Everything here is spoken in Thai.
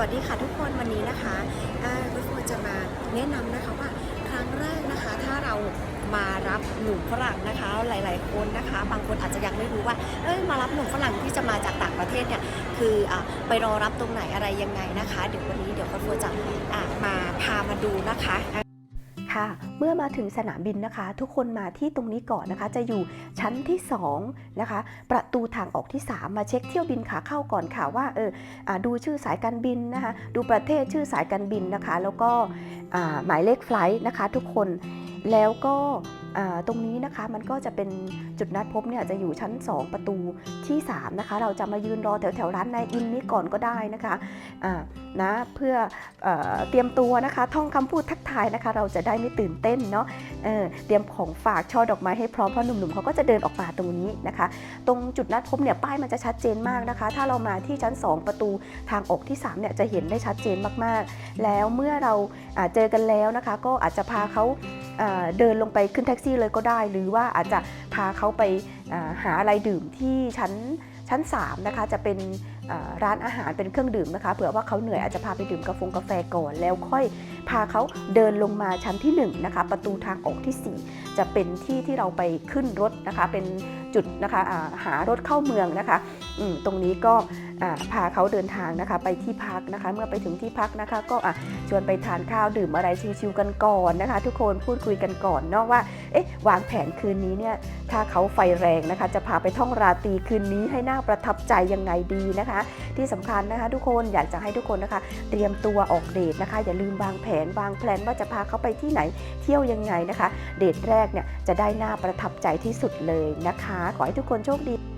วัสดีค่ะทุกคนวันนี้นะคะทุกคนจะมาแนะนำนะคะว่าครั้งแรกนะคะ ถ้าเรามารับหนุ่มฝรั่งนะคะ หลาย ๆ คนนะคะ บางคนอาจจะยังไม่รู้ว่าเอ้ยมารับหนุ่มฝรั่งที่จะมาจากต่างประเทศเนี่ยคืออไปรอรับตรงไหนอะไรยังไงนะคะ เดี๋ยววันนี้เดี๋ยวก็ฟัวจะะมาพามาดูนะคะ ค่ะ เมื่อมาถึงสนามบินนะคะ ทุกคนมาที่ตรงนี้ก่อนนะคะ จะอยู่ชั้นที่2นะคะ ประตูทางออกที่ 3 มาเช็คเที่ยวบินขาเข้าก่อนค่ะว่าเอออดูชื่อสายการบินนะคะ ดูประเทศชื่อสายการบินนะคะ แล้วก็หมายเลขไฟลท์นะคะ ทุกคนแล้วก็ ตรงนี้นะคะมันก็จะเป็นจุดนัดพบเนี่ยจะอยู่ชั้น 2 ประตูที่ 3 นะคะ เราจะมายืนรอแถวแถวๆร้านนายอินนี้ก่อนก็ได้นะคะอ่านะเพื่อเอเตรียมตัวนะคะท่องคำพูดทักทายนะคะ เราจะได้ไม่ตื่นเต้นเนาะเเตรียมของฝากช่อดอกไม้ให้พร้อมเพราะหนุ่มๆเขาก็จะเดินออกมาตรงนี้นะคะ ตรงจุดนัดพบเนี่ยป้ายมันจะชัดเจนมากนะคะ ถ้าเรามาที่ชั้น 2 ประตูทางออกที่3เนี่ยจะเห็นได้ชัดเจนมากๆ แล้วเมื่อเราเจอกันแล้วนะคะ ก็อาจจะพาเขา เดินลงไปขึ้นแท็กซี่เลยก็ได้ หรือว่าอาจจะพาเขาไปอ่าหาอะไรดื่มที่ชั้นชั้น3นะคะจะเป็นอ่าร้านอาหารเป็นเครื่องดื่มนะคะเผื่อว่าเขาเหนื่อยอาจจะพาไปดื่มกาแฟกาแฟก่อนแล้วค่อยพาเขาเดินลงมาชั้นที่หนึ่งนะคะประตูทางออกที่สี่จะเป็นที่ที่เราไปขึ้นรถนะคะเป็นจุดนะคะอ่าหารถเข้าเมืองนะคะอืมตรงนี้ก็อ่า พาเขาเดินทางนะคะ ไปที่พักนะคะ เมื่อไปถึงที่พักนะคะ ก็ะชวนไปทานข้าวดื่มอะไรชิวๆกันก่อนนะคะ ทุกคนพูดคุยกันก่อนเนอะว่าเอ๊ะวางแผนคืนนี้เนี่ยถ้าเขาไฟแรงนะคะ จะพาไปท่องราตรีคืนนี้ให้น่าประทับใจยังไงดีนะคะ ที่สำคัญนะคะ ทุกคนอยากจะให้ทุกคนนะคะ เตรียมตัวออกเดทนะคะ อย่าลืมวางแผนวางแผนว่าจะพาเขาไปที่ไหนเที่ยวยังไงนะคะ เดทแรกเนี่ยจะได้น่าประทับใจที่สุดเลยนะคะ ขอให้ทุกคนโชคดี